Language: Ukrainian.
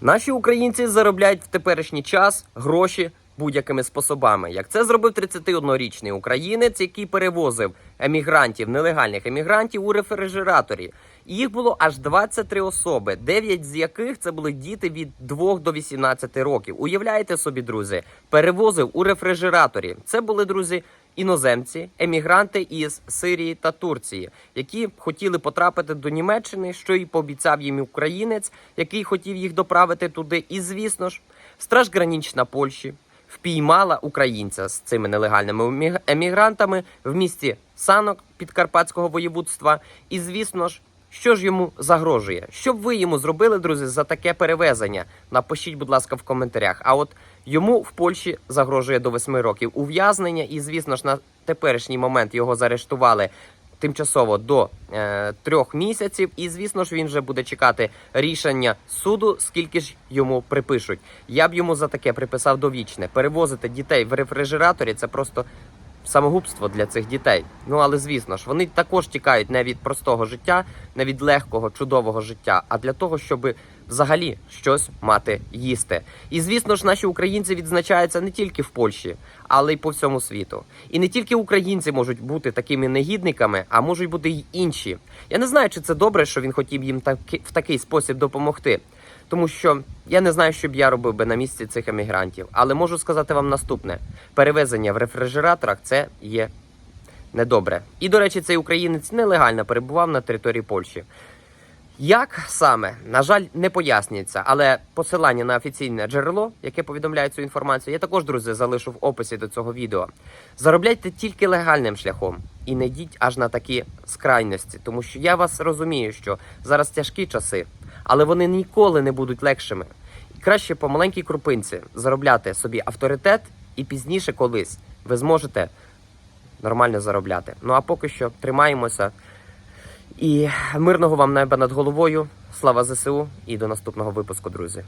Наші українці заробляють в теперішній час гроші будь-якими способами. Як це зробив 31-річний українець, який перевозив емігрантів, нелегальних емігрантів у рефрижераторі. Їх було аж 23 особи, 9 з яких це були діти від 2 до 18 років. Уявляєте собі, друзі, перевозив у рефрижераторі. Це були друзі. Іноземці, емігранти із Сирії та Турції, які хотіли потрапити до Німеччини, що й пообіцяв їм українець, який хотів їх доправити туди. І звісно ж, Страж гранічна Польщі впіймала українця з цими нелегальними емігрантами в місті Санок Підкарпатського воєводства. І звісно ж, що ж йому загрожує? Що б ви йому зробили, друзі, за таке перевезення? Напишіть, будь ласка, в коментарях. А от йому в Польщі загрожує до 8 років ув'язнення, і звісно ж, на теперішній момент його заарештували тимчасово до е, трьох місяців. І звісно ж, він вже буде чекати рішення суду, скільки ж йому припишуть. Я б йому за таке приписав довічне. Перевозити дітей в рефрижераторі це просто самогубство для цих дітей. Ну але звісно ж, вони також тікають не від простого життя, не від легкого, чудового життя, а для того, щоб взагалі щось мати їсти. І звісно ж, наші українці відзначаються не тільки в Польщі, але й по всьому світу. І не тільки українці можуть бути такими негідниками, а можуть бути й інші. Я не знаю, чи це добре, що він хотів їм таки, в такий спосіб допомогти. Тому що я не знаю, що б я робив би на місці цих емігрантів. Але можу сказати вам наступне: перевезення в рефрижераторах це є недобре. І, до речі, цей українець нелегально перебував на території Польщі. Як саме, на жаль, не пояснюється, але посилання на офіційне джерело, яке повідомляє цю інформацію, я також, друзі, залишу в описі до цього відео. Заробляйте тільки легальним шляхом і не йдіть аж на такі скрайності, тому що я вас розумію, що зараз тяжкі часи, але вони ніколи не будуть легшими. І краще по маленькій крупинці заробляти собі авторитет, і пізніше колись ви зможете нормально заробляти. Ну а поки що тримаємося. І мирного вам неба над головою. Слава ЗСУ і до наступного випуску, друзі.